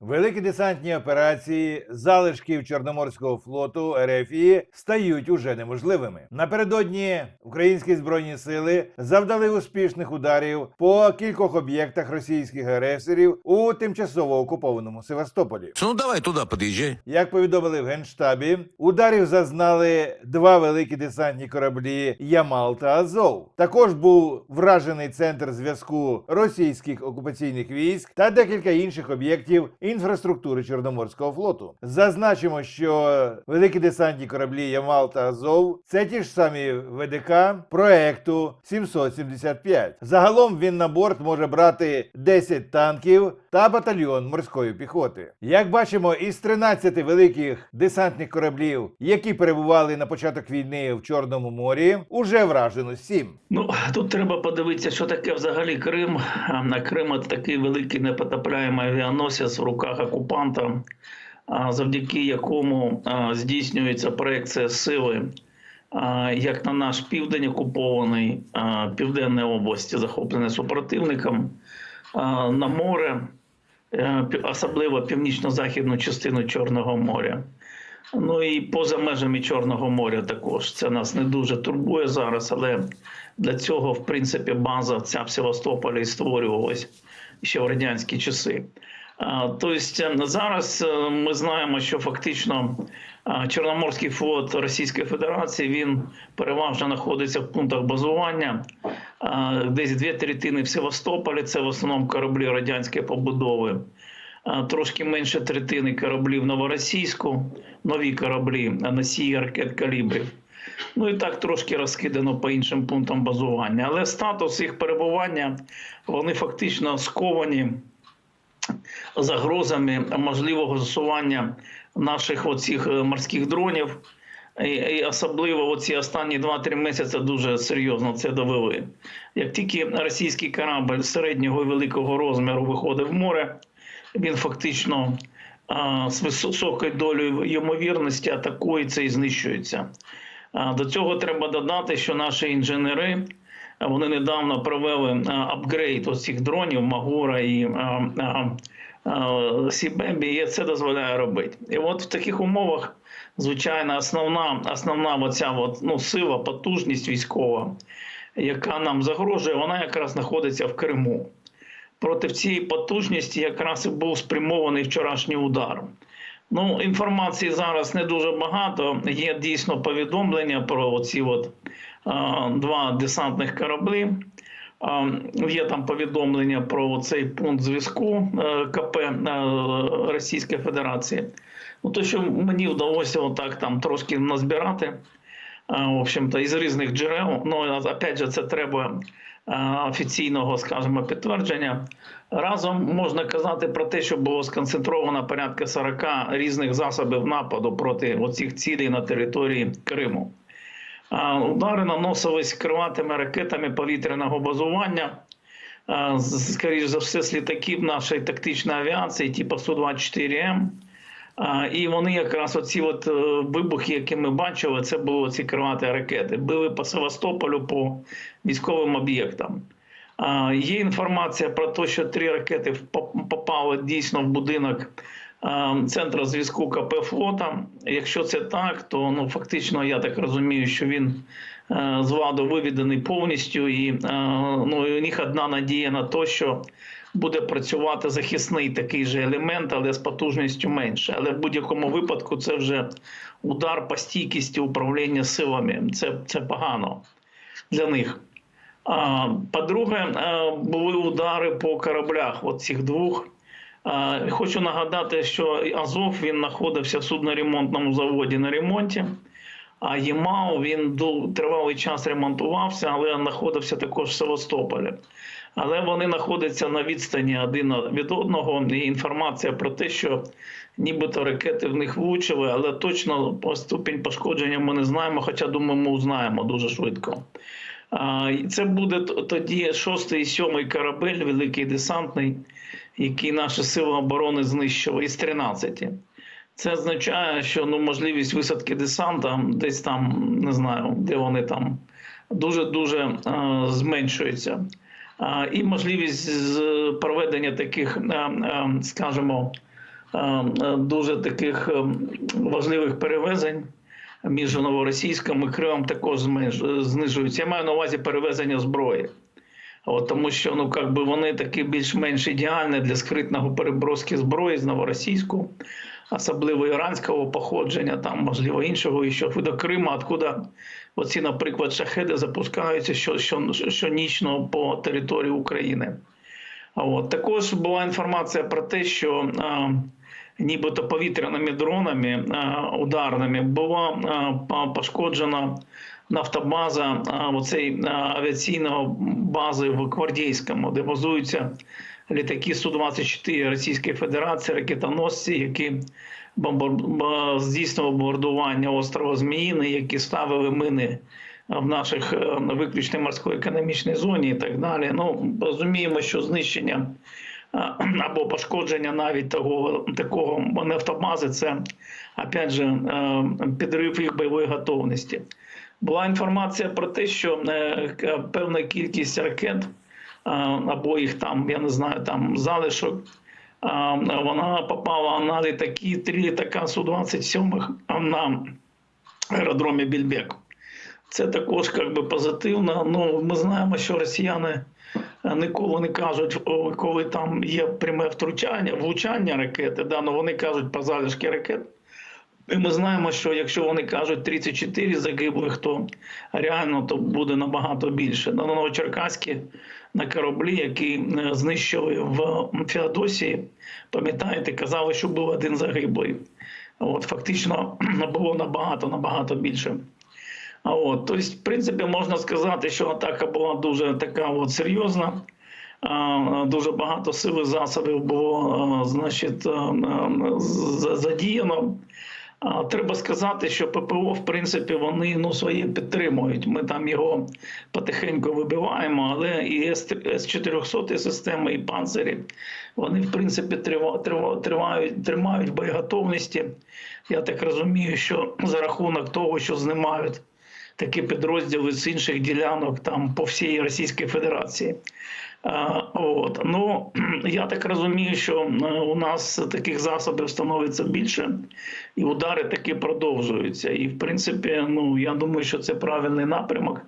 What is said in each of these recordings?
Великі десантні операції залишків Чорноморського флоту РФІ стають уже неможливими. Напередодні українські збройні сили завдали успішних ударів по кількох об'єктах російських агресорів у тимчасово окупованому Севастополі. Ну давай туда подъезжай. Як повідомили в генштабі, ударів зазнали два великі десантні кораблі Ямал та Азов. Також був вражений центр зв'язку російських окупаційних військ та декілька інших об'єктів інфраструктури Чорноморського флоту. Зазначимо, що великі десантні кораблі Ямал та Азов це ті ж самі ВДК проекту 775. Загалом він на борт може брати 10 танків та батальйон морської піхоти. Як бачимо, із 13 великих десантних кораблів, які перебували на початок війни в Чорному морі, уже вражено 7. Ну тут треба подивитися, що таке взагалі Крим. А, На Крим це такий великий непотопляємий авіаносець в руках окупанта, завдяки якому здійснюється проекція сили. Як на наш південь окупований, південної області, захоплений супротивником, на море, е, особливо північно-західну частину Чорного моря. Ну і поза межами Чорного моря також. Це нас не дуже турбує зараз, але для цього, в принципі, база ця в Севастополі і створювалась ще в радянські часи. Тобто зараз е, ми знаємо, що фактично Чорноморський флот Російської Федерації він переважно знаходиться в пунктах базування. Десь дві третини в Севастополі, це в основному кораблі радянської побудови. Трошки менше третини кораблів новоросійську, нові кораблі, носії ракет калібрів. Ну і так трошки розкидано по іншим пунктам базування. Але статус їх перебування вони фактично сковані загрозами можливого засування наших оцих е, морських дронів. І, особливо оці останні 2-3 місяці дуже серйозно це довели. Як тільки російський корабль середнього і великого розміру виходить в море, він фактично з високою долею ймовірності атакується і знищується. До цього треба додати, що наші інженери вони недавно провели а, апгрейд оцих дронів Магура і а, а, Сібембі, і це дозволяє робити. І от в таких умовах, звичайно, основна, основна оця от, ну, сила, потужність військова, яка нам загрожує, вона якраз знаходиться в Криму. Проти цієї потужності якраз і був спрямований вчорашній удар. Ну, інформації зараз не дуже багато. Є дійсно повідомлення про оці от, два десантних кораблі. Є там повідомлення про цей пункт зв'язку е, КП е, Російської Федерації. Ну, то, що мені вдалося отак там трошки назбирати, в общем-то, із різних джерел. Ну, опять же, це треба офіційного, скажімо, підтвердження. Разом можна казати про те, що було сконцентровано порядка 40 різних засобів нападу проти оцих цілей на території Криму. Удари наносились криватими ракетами повітряного базування. Скоріш за все, з літаків нашої тактичної авіації, типу Су-24М. І вони якраз оці от е, вибухи, які ми бачили, це були ці криваті ракети. Били по Севастополю по військовим об'єктам. Є інформація про те, що три ракети попали дійсно в будинок центру зв'язку КП флота. Якщо це так, то ну фактично я так розумію, що він е, з ладу виведений повністю, і е, ну, у них одна надія на те, що буде працювати захисний такий же елемент, але з потужністю менше. Але в будь-якому випадку це вже удар по стійкості управління силами. Це, це погано для них. По-друге, е, були удари по кораблях от цих двох. Хочу нагадати, що Азов він знаходився в судноремонтному заводі на ремонті. А Ємау він тривалий час ремонтувався, але знаходився також в Севастополі. Але вони знаходяться на відстані один від одного. І інформація про те, що нібито ракети в них влучили, але точно по ступінь пошкодження ми не знаємо, хоча думаю, ми узнаємо дуже швидко. Це буде тоді шостий і сьомий корабель, великий десантний, який наші сили оборони знищили із 13. Це означає, що ну, можливість висадки десанта десь там, не знаю, де вони там дуже-дуже е, зменшується. Е, і можливість проведення таких, е, е, скажімо, е, дуже таких е, важливих перевезень між Новоросійськом і Кримом також знижуються. Я маю на увазі перевезення зброї. От, тому що ну, как би вони такі більш-менш ідеальні для скритного переброски зброї з Новоросійську, особливо іранського походження, там, можливо, іншого, і що до Криму, откуда оці, наприклад, шахеди запускаються що, що, щонічно по території України. От. Також була інформація про те, що а, нібито повітряними дронами а, ударними була а, пошкоджена нафтобаза оцей а, авіаційної бази в Гвардійському, де базуються літаки Су-24 Російської Федерації, ракетоносці, які бомбар... здійснювали бомбардування острова Зміїни, які ставили мини в наших е, виключно морської економічній зоні і так далі. Ну розуміємо, що знищення або пошкодження навіть того такого нафтобази, це опять же е, підрив їх бойової готовності. Була інформація про те, що е, певна кількість ракет або їх там, я не знаю, там залишок. Вона попала на літаки, три літака Су-27 на аеродромі Більбек. Це також як би, позитивно. Ну, ми знаємо, що росіяни е, ніколи не кажуть, коли там є пряме втручання, влучання ракети, да, ну вони кажуть про залишки ракет. І ми знаємо, що якщо вони кажуть 34 загиблих, то реально то буде набагато більше. На Новочеркаській на кораблі, які е, знищили в Феодосії, пам'ятаєте, казали, що був один загиблий. От, фактично було набагато, набагато більше. А от, тобто, в принципі, можна сказати, що атака була дуже така от серйозна. Дуже багато сил і засобів було, значить, а, а, з- задіяно. Треба сказати, що ППО, в принципі, вони ну, своє підтримують. Ми там його потихеньку вибиваємо, але і С-400 системи, і панцирі, вони, в принципі, трива- трива- тривають, тримають боєготовності. Я так розумію, що за рахунок того, що знімають такі підрозділи з інших ділянок там по всій Російській Федерації. От. Ну, я так розумію, що е, у нас таких засобів становиться більше, і удари таки продовжуються. І, в принципі, ну, я думаю, що це правильний напрямок,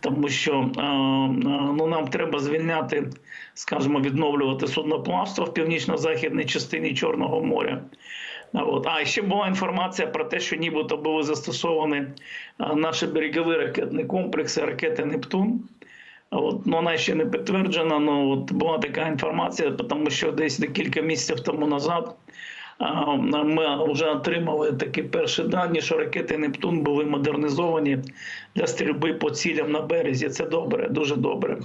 тому що е, е, ну, нам треба звільняти, скажімо, відновлювати судноплавство в північно-західній частині Чорного моря. От. А ще була інформація про те, що нібито були застосовані наші берегові ракетні комплекси, ракети Нептун. От, ну, вона ще не підтверджена, але от була така інформація, тому що десь декілька місяців тому назад ми вже отримали такі перші дані, що ракети Нептун були модернізовані для стрільби по цілям на березі. Це добре, дуже добре.